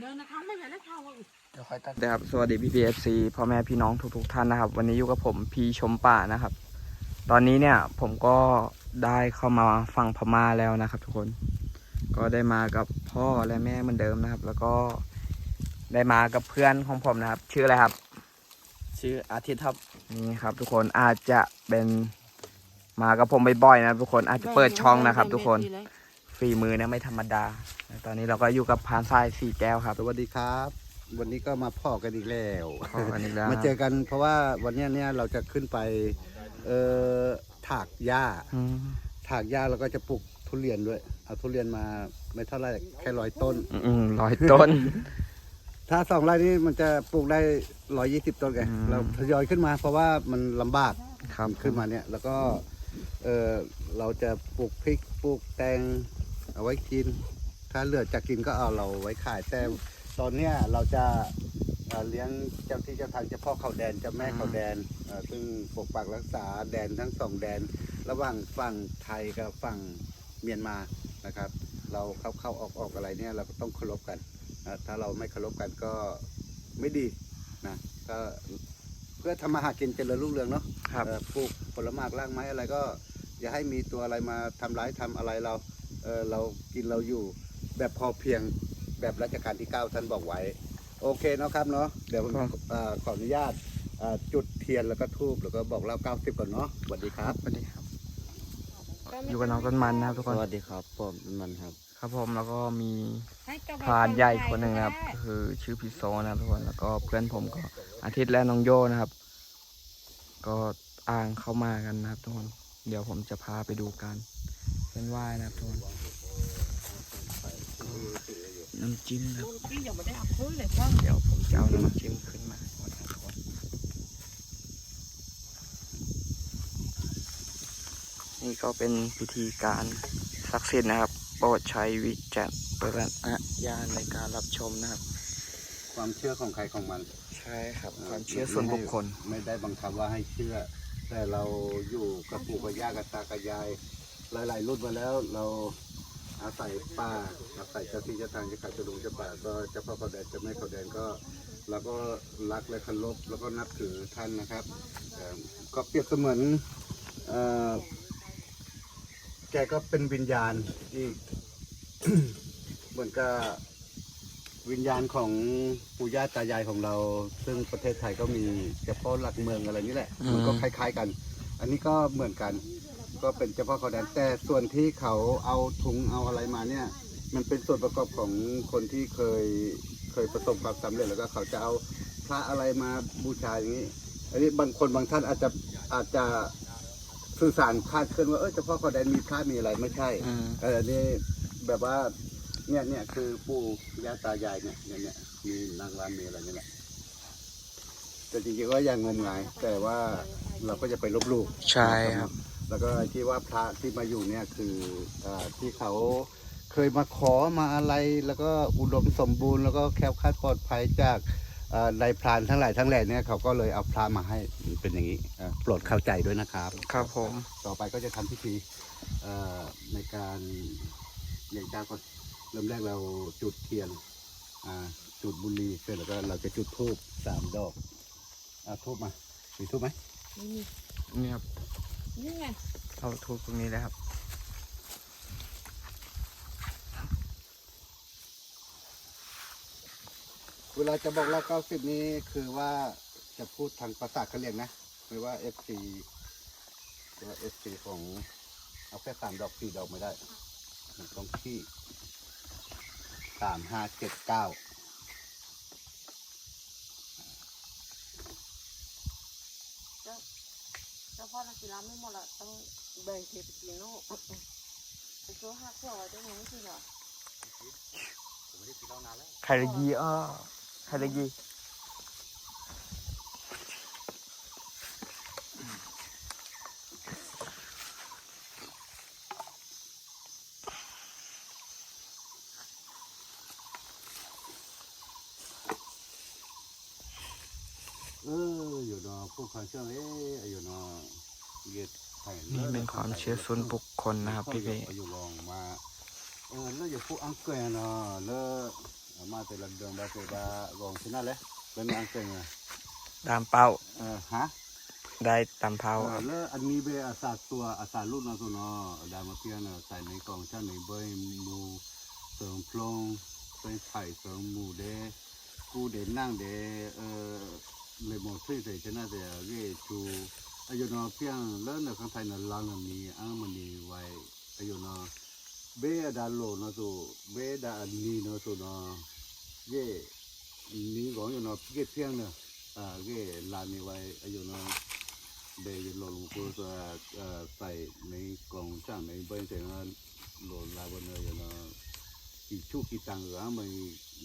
เดินนะครับไม่เห็นได้ข่าวว่าเดี๋ยวค่อยตัดนะครับสวัสดีพี่พีเอฟซีพ่อแม่พี่น้องทุกๆท่านนะครับ วันนี้อยู่กับผมพีชมป่านะครับ ตอนนี้เนี่ยผมก็ได้เข้ามาฟังพม่าแล้วนะครับ ทุกคน ก็ได้มากับพ่อและแม่เหมือนเดิมนะครับ แล้วก็ได้มากับเพื่อนของผมนะครับ ชื่ออะไรครับ ชื่ออาทิตย์ครับนี่ครับ ทุกคนอาจจะเป็นมากับผมบ่อยๆนะครับทุกคนอาจจะเปิดช่องนะครับ ทุกคน ฝีมือเนี่ยไม่ธรรมดา ตอนนี้เราก็อยู่กับพานทรายสี่แก้วครับ สวัสดีครับ วันนี้ก็มาพ่อกันอีกแล้วขอกันอีกแล้ว มาเจอกันเพราะว่าวันเนี้ยเนี่ยเราจะขึ้นไปเอ่อถากหญ้าอืมถากหญ้าแล้วก็จะปลูกทุเรียนด้วยเอาทุเรียนมาไม่เท่าไหรแค่ร้อยต้น อืมร้อยต้น ถ้าสองไร่นี้มันจะปลูกได้ร้อยยี่สิบต้นไงอืม เราทยอยขึ้นมาเพราะว่ามันลำบากครับขึ้นมาเนี่ย แล้วก็เออเราจะปลูกพริกปลูกแตง เอาไว้กิน ถ้าเหลือจะกินก็เอาเราไว้ขายแต่ตอนเนี้ยเราจะเอ่อเลี้ยงเจ้าที่เจ้าทางเจ้าพ่อเขาแดนเจ้าแม่เขาแดนเอ่อซึ่งปกปักรักษาแดนทั้งสองแดน ระหว่างฝั่งไทยกับฝั่งเมียนมานะครับ เราเข้าเข้าออกออกอะไรเนี่ยเราก็ต้องเคารพกันนะถ้าเราไม่เคารพกันก็ไม่ดีนะก็เพื่อทำมาหากินเจริญรุ่งเรืองเนาะ ครับ เอ่อปลูกผลไม้รากไม้อะไรก็ อย่าให้มีตัวอะไรมาทำร้ายทำอะไรเรา เออเรากินเราอยู่แบบพอเพียงแบบรัชกาลที่ 9 ท่านบอกไว้ โอเคเนาะครับเนาะเดี๋ยวผมครับเอ่อขออนุญาตเอ่อจุดเทียนแล้วก็ทูบแล้วก็บอกเล่า90 ก่อนเนาะสวัสดีครับสวัสดีครับ อยู่กับน้องต้นมันนะครับทุกสคนวัสดีครับผมมันครับ ครับผมแล้วก็มีให้กำลังพรานใหญ่คนหนึ่งใจนะครับ คือชื่อพี่โซนะครับทุกคนแล้วก็เพื่อนผมก็อาทิตย์และน้องโยนะครับ ก็อ้างเข้ามากันนะครับทุกคนเดี๋ยวผมจะพาไปดูกัน เส้นไหว้นะครับทุกคนก็น้ำจิ้มครับลูกพี่ยังไม่ได้เอาคืนเลยพ่อเดี๋ยวผมจะเอาน้ำจิ้มขึ้นมาก่อนนะครับทุกคนนี่ก็เป็นพิธีการศักดิ์สิทธิ์นะครับโปรดใช้วิจารณญาณในการรับชมนะครับ ความเชื่อของใครของมันใช่ครับ ความเชื่อส่วนบุคคล ไม่ได้บังคับว่าให้เชื่อ แต่เราอยู่กับปู่กับย่ากับตากับยาย หลาย ๆ รุ่นมาแล้วเราอาศัยป่าอาศัยเจ้าที่เจ้าทางจ้าขาจ้าดงจ้าป่าก็เจ้าพ่อเขาแดนเจ้าแม่เขาแดนก็เราก็รักและเคารพแล้วก็นับถือท่านนะครับก็เปรียบเสมือนแกก็เป็นวิญญาณที่เหมือนกับวิญญาณของปู่ย่าตายายของเรา ซึ่งประเทศไทยก็มีเจ้าพ่อหลักเมืองอะไรนี่แหละมันก็คล้าย ๆกัน อันนี้ก็เหมือนกัน ก็เป็นเจ้าพ่อเขาแดนแต่ส่วนที่เขาเอาถุงเอาอะไรมาเนี่ย มันเป็นส่วนประกอบของคนที่เคยเคยประสบความสำเร็จแล้วก็เขาจะเอาพระอะไรมาบูชาอย่างนี้ อันนี้บางคนบางท่านอาจจะอาจจะสื่อสารคลาดเคลื่อนว่าเออเจ้าพ่อเขาแดนมีพระมีอะไรไม่ใช่อืมเออนี่แบบว่าเนี่ยเนี่ยคือปู่ย่าตายายเนี่ยเนี่ยเนี่ยมีนางรำมีอะไรนี่แหละแต่จริงๆก็ยังงมงาย แต่ว่าเราก็จะไปลบลู่ใช่ครับ แล้วก็ไอ้ที่ว่าพระที่มาอยู่เนี่ยคืออาที่เขาเคยมาขอมาอะไร แล้วก็อุดมสมบูรณ์แล้วก็แคล้วคลาดปลอดภัยจากอ่านายพรานทั้งหลายทั้งแหล่เนี่ยเขาก็เลยเอาพระมาให้เป็นอย่างนี้อ่าโปรดเข้าใจด้วยนะครับครับผมต่อไปก็จะทำพิธีเอ่อในการเลี้ยงเจ้าก็เริ่มแรกเราจุดเทียนอ่าจุดบุหรี่เสร็จแล้วก็เราจะจุดธูปสามดอกอ่าธูปมามีธูปไหมนี่นี่ครับ นี่ไงเอาทูบตรงนี้เลยครับ เวลาจะบอกเล่าเก้าสิบนี้คือว่าจะพูดทางภาษากะเหรี่ยงนะไม่ว่าเอฟซีว่าเอฟซีของเอาแค่สามดอกสี่ดอกไม่ได้มันต้องที่สามห้าเจ็ดเก้า เจ้าพ่อนักกีฬาไม่หมดละต้องแบ่งเทปกินโน่ไอ้ นี่เป็นความเชื่อส่วนบุคคลนะครับพี่พี่อยู่ลองมาเออแล้วอยู่ผู้อังเกยเนอแล้วมาแต่ละเดือนบาเซบากองที่นั่นแหละเป็นอันเซ็งอะตามเป้าเออฮะได้ตามเป้าเออแล้วอันนี้เบอาสาตัวอาสารุ่นนะตัวเนาะดามาเพียนใส่ในกล่องช่างในเบยมูเสริมพลงเป็นไข่เสริมหมูเดกูเดนั่งเดเออเลยมองช่วยใส่ชนะเดเรจู อายุนอเพียงเลิศในข้างไทยนะลางมีอังมันนีไว้อายุนอเบดาโลนะตัวเบดานีนะตัวเนาะเย่นี่ของอยู่นาะเกเพียงเนาะอ่าเก็ลามีไว้อายุนอเบยหล่นกูจะเอ่อใส่ในกล่องจ้างในเบยเสร็จแล้วหล่นลาบนเนยนะอีชุกีตังเหรอมัน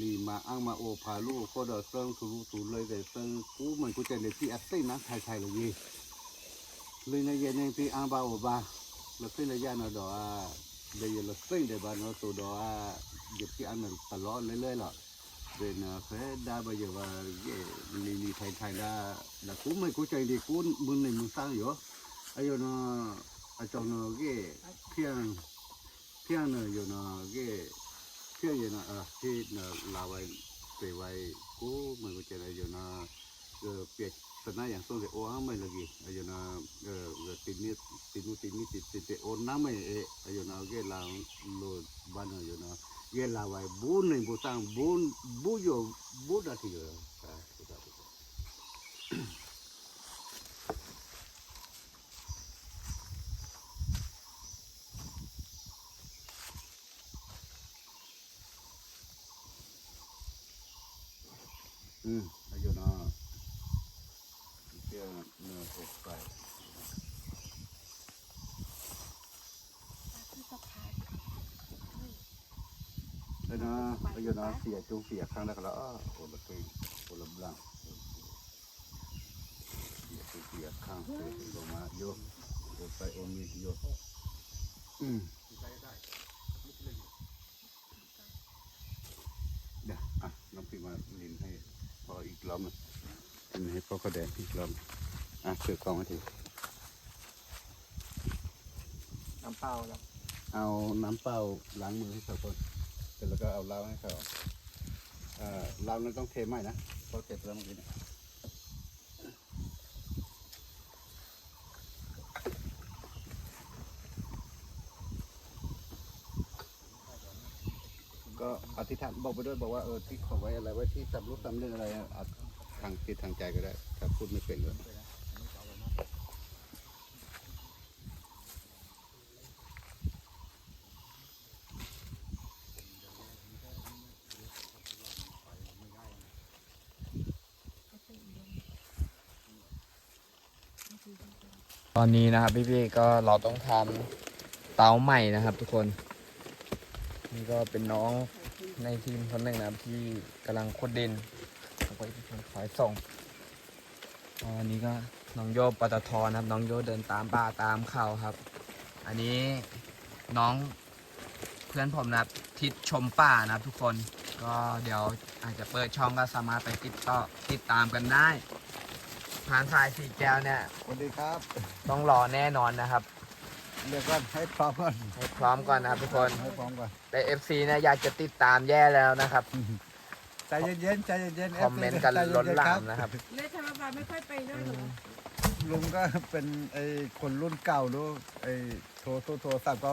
ลีมาอ้างมาโอพาลูกก็เดอเซิงทุรุทุเลยแต่เซิงกูมันกูจะในที่อัตตินะไทยไทยเลยยี่ ลยในเย็นในที่อ้างบาอบาแล้วเป็นระยะนะดอกเดี๋ยวเราเซิงเดี๋ยวบ้านเราตัวดอกหยิบที่อันนั้นตลอดเรื่อยๆหรอเป็นเฟดาบยว่าเย่ลีลีไทยไทยดาแล้วกูไม่กูใจดีกูมึงในมึงสร้างอยู่อายุนาะอาจารย์เนาะเย่เพียงเพียงเนาะอยู่นาะเย่เพียงอยู่เนาะเออที่นาะลาไว้เปไว้กูไม่กูใจอะไรอยู่นาะเออเปียก สนาอย่างส่งเสียโอ้ไม่ละกี่อายุเนาะเออเออติดนี่ติดนู่นติดนี่ติดติดติดโอนน้ำไม่เออายุเนาะเย่ลาโลดบ้านเนาะอยู่เนาะ ye la wai bu nei bu tang bu bu yo bu da ti yo ka bu da bu ừ bây giờ nó kia nó ốp phải แล้วนะ อายุนะเสียจูเสียครั้งแรกแล้วโอ้ละตีโอ้ละบลังเสียจูเสียครั้งเสียลงมาโยโอ้ไปโอมีโยอืมเดี๋ยวอะน้ำพริกมาลินให้พออีกรอบนึงลินให้พ่อเขาแดงอีกรอบอะเสือกล่องให้ทีน้ำเป้าแล้วเอาน้ำเปล่าล้างมือให้เขาก่อนเส ร็จแล้วก็เอาเหล้าให้เขาเหล้านั้นต้องเทไหมนะเพราะเก็บแล้วเมื่อกี้เนี่ยก็อธิษฐานบอกไปด้วยบอกว่าเออที่ขอไว้อะไรไว้ที่สำรู้สำเรื่องอะไรอะทางจิตทางใจก็ได้ถ้าพูดไม่เป็นเตอนนี้นะครับพี่ๆก็เราต้องทำเตาใหม่นะครับทุกคน นี่ก็เป็นน้องในทีมคนหนึ่งนะครับที่กำลังขุดดินแล้วก็อีกคนคอยส่งอ๋ออันนี้ก็น้องโยปตทนะครับ น้องโยเดินตามป่าตามเขาครับ อันนี้น้องเพื่อนผมนะครับทิศชมป่านะครับทุกคนก็เดี๋ยวอาจจะเปิดช่องก็สามารถไปติดต่อติดตามกันได้ พานทรายสีแก้วเนี่ย สวัสดีครับต้องรอแน่นอนนะครับ เดี๋ยวก่อนให้พร้อมก่อนให้พร้อมก่อนนะครับทุกคน ให้พร้อมก่อนแต่ FC เนี่ยอยากจะติดตามแย่แล้วนะครับ ใจเย็นๆใจเย็นๆ คอมเมนต์กันใจย็ล้นหลาครับมนะครับ เลยธรรมบาลไม่ค่อยไปด้วยหรอลุงก็เป็นไอ้คนรุ่นเก่ารู้ไอ้โทรโทรโทรศัพท์ก็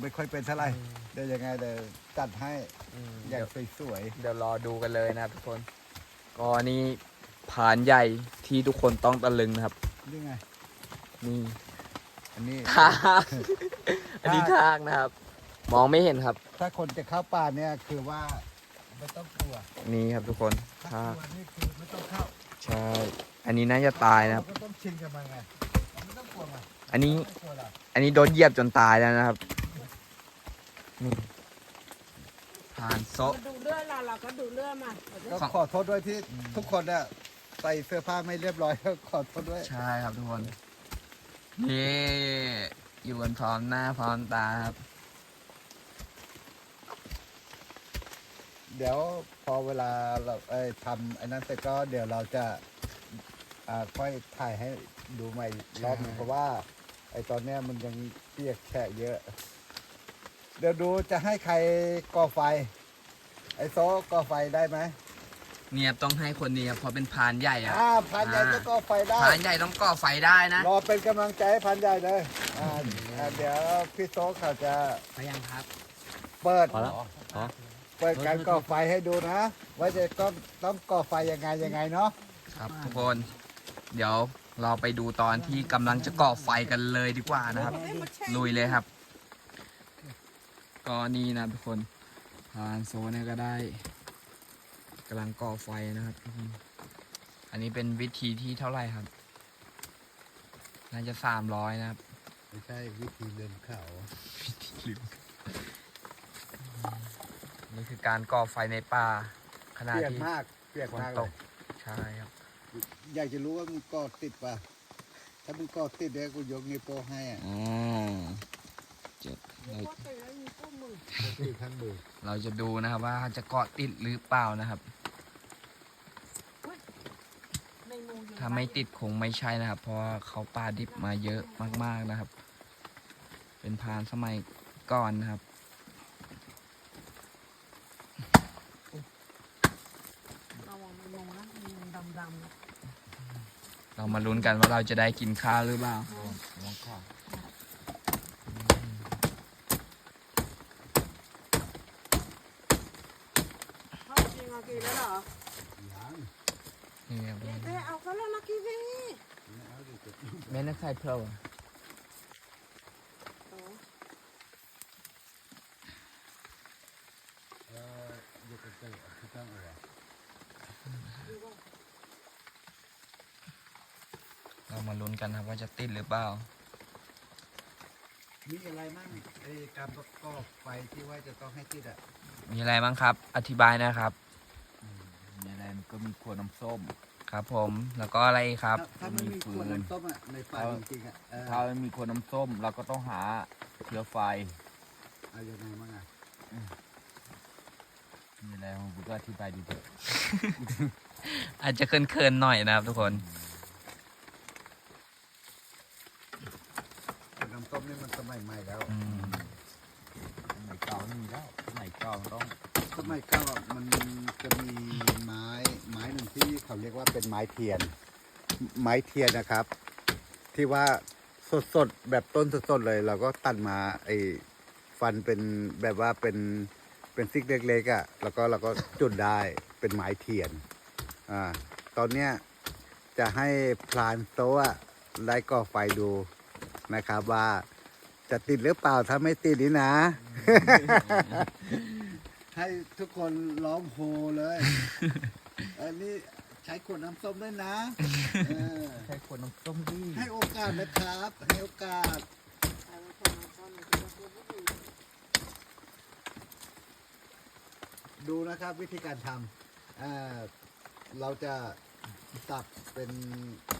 ไม่ค่อยเป็นเท่าไหร่เดี๋ยวยังไงเดี๋ยวจัดให้อเดี๋ย่ายวงสวยเดี๋ยวรอดูกันเลยนะครับทุกคน ก็นี่ ผานใหญ่ที่ทุกคนต้องตะลึงนะครับๆนี่ไง นี่อันนี้ ทากอันนี้ทากนะครับ มองไม่เห็นครับ ถ้าคนจะเข้าป่าเนี่ยคือว่าไม่ต้องกลัวนี่ครับทุกคนถ้าทากกลัวนี่คือไม่ต้องเข้าใช่ อันนี้น่าจะตายนะครับเราก็ต้องชินกับมันไงเราไม่ต้องกลัวมันอันนี้ ไม่ต้องกลัวหรอกอันนี้โดนเหยียบจนตายแล้วนะครับ นี่ผ่านโซะดูเรื่องเราเราก็ดูเรื่องมาก็ของขอโทษด้วยที่ทุกคนเนี่ย ใส่เสื้อผ้าไม่เรียบร้อยก็ขอโทษด้วย ใช่ครับทุกคนนี่อยู่กันพร้อมหน้าพร้อมตาครับ เดี๋ยวพอเวลาเราเอ้ยทำไอ้นั้นเสร็จก็เดี๋ยวเราจะอ่าค่อยถ่ายให้ดูใหม่อีกรอบหนึงเพราะว่า ไอ้ตอนเนี้ยมันยังเปียกแฉะเยอะ เดี๋ยวดูจะให้ใครก่อไฟ ไอ้โซก่อไฟได้ไหม เนี่ยต้องให้คนนี้ครับเพราะเป็นพรานใหญ่อะอ่าพันใหญ่จะก่อไฟได้พรานใหญ่ต้องก่อไฟได้นะรอเป็นกำลังใจให้พันใหญ่เลยอ่าอ่าเดี๋ยวพี่โซเขาจะไปยังครับ เปิด พอแล้วพอเปิดการก่อไฟให้ดูนะ ว่าจะต้องต้องก่อไฟยังไงยังไงเนาะครับทุกคน เดี๋ยวเราไปดูตอนที่กำลังจะก่อไฟกันเลยดีกว่านะครับ ลุยเลยครับ ก็นี่นะทุกคนพรานโซเนี่ยก็ได้ กำลังก่อไฟนะครับทุกคนอันนี้เป็นวิธีที่เท่าไหร่ครับน่าจะสามร้อยนะครับ ไม่ใช่วิธีเดินเขานี่คือการก่อไฟในป่าขณะเปียกที่มากเปียกฝนมากตเลกยใช่ครับ อยากจะรู้ว่ามึงก่อติดป่ะ ถ้ามึงก่อติดเดี๋ยวกูยกนิ้วโป้งให้อะอ๋อเจ็ดเราติด ทั้งมือเราจะดูนะครับว่าจะเกาะติดหรือเปล่านะครับ ถ้าไม่ติดคงไม่ใช่นะครับ เพราะว่าเขาปลาดิบมาเยอะมาก ๆนะครับ เป็นพรานสมัยก่อนนะครับระวังมันลงนะมันดำๆนะเรามาลุ้นกันว่าเราจะได้กินข้าวหรือเปล่า ลองข้าว เขากินมากี่แล้วเหรอ นี่ครับ เอ๊ะเอาเขาแล้วมากี่พี่ แม่นักใส่ เพลาเอออยู่กันเตะที่ตั้งเอาไว้เรามาลุ้นกันครับว่าจะติดหรือเปล่า มีอะไรมั่งไอ้การประกอบไฟที่ว่าจะต้องให้ติดอะ มีอะไรบ้างครับ อธิบายนะครับในแลนก็มีขวดน้ำส้ม ครับผมแล้วก็อะไรอีกครับถ้าถ้าไม่มีขวดน้ำต้มอะในป่าเอาจริงๆอะเออถ้าไม่มีขวดน้ำส้ม เราก็ต้องหาเชื้อไฟเอายังไงมั่งอะมีอะไรผมก็อธิบายดีเถอะอาจจะเคินๆหน่อยนะครับทุกคน ขวดน้ำต้มนี่มันสมัยใหม่แล้ว อืมสมัยเก่าไม่มีแล้วสมัยเก่ามันต้อง สมัยเก่าอะมันจะมีไม้ไม้หนึ่งที่เขาเรียกว่าเป็นไม้เทียน ไม้เทียนนะครับ ที่ว่าสดๆแบบต้นสดๆเลยเราก็ตัดมาไอ้ฟันเป็นแบบว่าเป็นเป็นซิกเล็กๆอะ่ะแล้วก็เราก็จุดได้เป็นไม้เทียนอ่าตอนเนี้ยจะให้พลานโตะได้ก่อไฟดูนะครับว่าจะติดหรือเปล่าถ้าไม่ติดนี่นะ ให้ทุกคนร้องโฮเลย อันนี้ใช้ขวดน้ำส้มด้วยนะเออใช้ขวดน้ำส้มดิให้โอกาสนะครับ ให้โอกาสเอาไว้ก่อนเอาก่อนเอาก่อนเอาก่อนดูนะครับวิธีการทำเอ่อเราจะตัดเป็น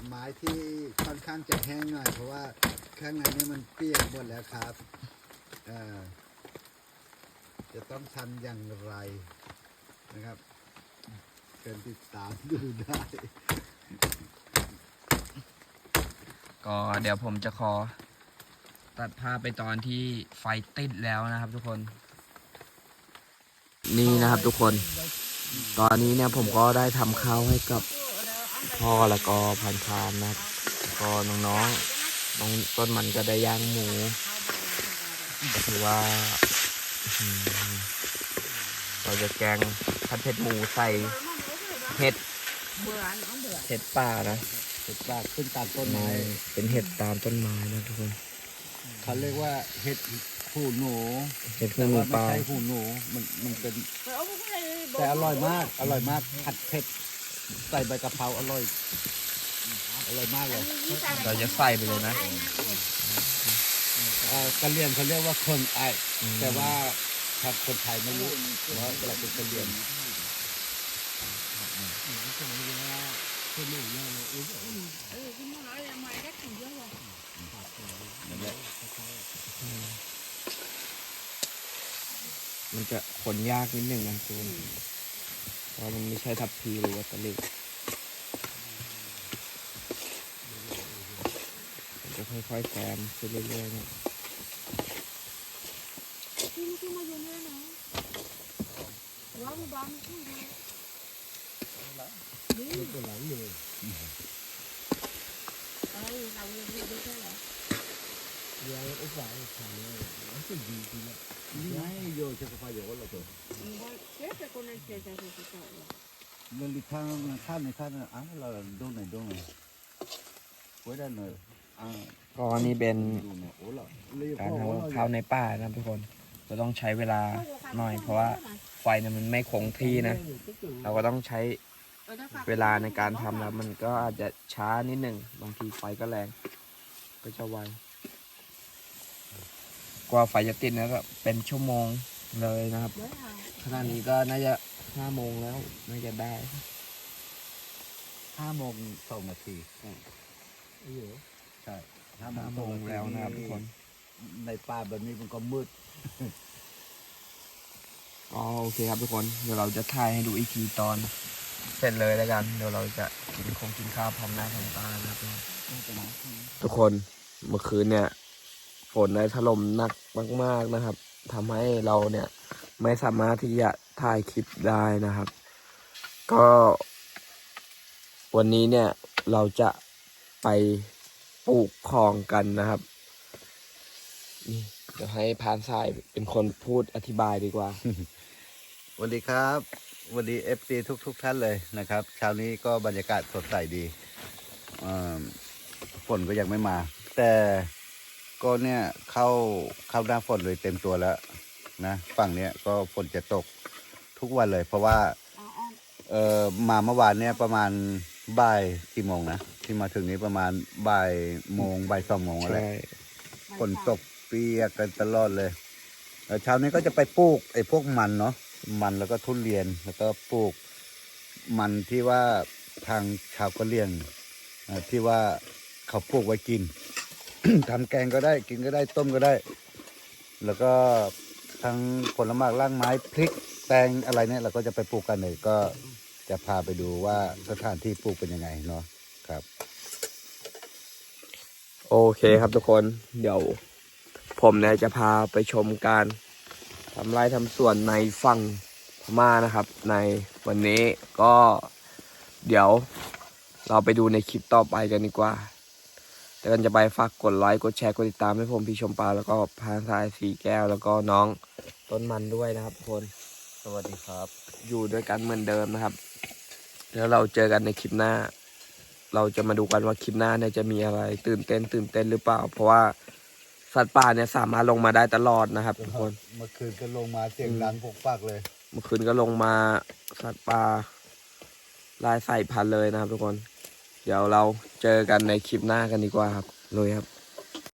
ไม้ที่ค่อนข้างจะแห้งหน่อย เพราะว่าข้างในนี่มันเปียกหมดแล้วครับเอ่อ จะต้องทำอย่างไรนะครับเชิญติดตามดูได้ ก็เดี๋ยวผมจะขอ ตัดภาพไปตอนที่ไฟติดแล้วนะครับทุกคน นี่นะครับทุกคน ตอนนี้เนี่ยผมก็ได้ทำข้าวให้กับพ่อแล้วก็พันพานนะครับแล้วก็น้องๆน้องต้นมันก็ได้ย่างหมูก็ถือว่าอื้อหือ เราจะแกงผัดเผ็ดหมูใส่เห็ดเบื่อน้องเบื่อเห็ดป่านะเห็ดปากขึ้นตามต้นไม้ เป็นเห็ดตามต้นไม้นะทุกคน เขาเรียกว่าเห็ดหูหนู เห็ดหูแต่หมูว่าไม่ป่าใช่หูหนู มันมันเป็นเอาไปให้บอกแต่อร่อยมาก อร่อยมาก ผัดเผ็ด ใส่ใบกะเพราอร่อย อร่อยมากเลย เราจะใส่ไปเลยนะเอ่อ กะเหรี่ยงเขาเรียกว่าเคิงไอแต่ว่าทางคนไทยไม่รู้ว่าเราเป็นกะเหรี่ยงมันจะขนยากนิดหนึ่งนะคุณเพราะมันไม่ใช่ทับพีหรือว่าตะลิงมันจะค่อยๆแซมขึ้นเรื่อยๆนะที่ที่มาอยู่เนี่ย นี่ตัวหลังเลยเอ้ยเราเรียนรู้ใช่เหรอเดี๋ยวอุปสรรคทางนี้มันจะดีจริงๆนี่ไงโยเชฟฟ้าโยก็เราตัว Che se con il che già si parla. เรื่องลิทางข้ามในข้างอะเราดูไหนดูไหนไว้ได้หน่อยอะก็นี่เป็นการทำข้าวในป่านะทุกคนเราต้องใช้เวลาหน่อยเพราะว่า ไฟเนี่ยมันไม่คงที่นะ เราก็ต้องใช้เวลาในการทำแล้วมันก็อาจจะช้านิดหนึ่งบางทีไฟก็แรง ก็จะไวกว่าไฟจะติดนะก็เป็นชั่วโมงเลยนะครับขณะนี้ก็น่าจะห้าโมงแล้วน่าจะได้ห้าโมงสองนาทีเออใช่ห้าโมงแล้วนะครับทุกคน ในป่าแบบนี้มันก็มืด อ๋อโอเคครับทุกคน เดี๋ยวเราจะถ่ายให้ดูอีกทีตอนเสร็จเลยแล้วกัน เดี๋ยวเราจะกินคงกินข้าวพร้อมหน้าพร้อมตานะครับทุกคนเมื่อคืนเนี่ย ฝนได้ถล่มหนักมาก ๆนะครับทำให้เราเนี่ยไม่สามารถที่จะถ่ายคลิปได้นะครับ ก็ วันนี้เนี่ยเราจะไปปลูกคลองกันนะครับ นี่ เดี๋ยวให้พานทรายเป็นคนพูดอธิบายดีกว่าสวัสดีครับสวัสดีเอฟซีทุกทุกๆท่านเลยนะครับ เช้านี้ก็บรรยากาศสดใสดีเอิ่มฝนก็ยังไม่มา แต่ก็เนี่ยเข้าเข้าหน้าฝนเลยเต็มตัวแล้วนะฝั่งเนี้ยก็ฝนจะตกทุกวันเลย เพราะว่าเออมาเมื่อวานเนี่ยประมาณบ่ายกี่โมงนะที่มาถึงนี้ประมาณบ่ายโมงบ่ายสองโมงอะไรใช่ฝนตกเปียกกันตลอดเลยเช้านี้ก็จะไปปลูกไอ้พวกมันเนาะมันแล้วก็ทุเรียนแล้วก็ปลูกมันที่ว่าทางชาวกะเหรี่ยงที่ว่าเขาปลูกไว้กินทำแกงก็ได้กินก็ได้ต้มก็ได้ แล้วก็ทั้งผลไม้ร่างไม้พริกแตงอะไรเนี่ยเราก็จะไปปลูกกันเลยก็จะพาไปดูว่าสถานที่ปลูกเป็นยังไงเนาะครับ โอเคครับทุกคนเดี๋ยว ผมเนี่ยจะพาไปชมการทำไร่ทำสวนในฝั่งพม่านะครับ ในวันนี้ก็เดี๋ยวเราไปดูในคลิปต่อไปกันดีกว่า แต่กันจะไปฝากกดไลค์กดแชร์กดติดตามให้ผมพี่ชมปาแล้วก็พานทรายสีแก้วแล้วก็น้องต้นมันด้วยนะครับทุกคนสวัสดีครับ อยู่ด้วยกันเหมือนเดิมนะครับ แล้วเราเจอกันในคลิปหน้า เราจะมาดูกันว่าคลิปหน้าเนี่ยจะมีอะไรตื่นเต้นตื่นเต้นหรือเปล่า เพราะว่า สัตว์ป่าเนี่ยสามารถลงมาได้ตลอดนะครับทุกคนเมื่อคืนก็ลงมาเสียงดังพกปากเลย เมื่อคืนก็ลงมาสัตว์ป่าลายใส่พันธุ์เลยนะครับทุกคน เดี๋ยวเราเจอกันในคลิปหน้ากันดีกว่าครับเลยครับ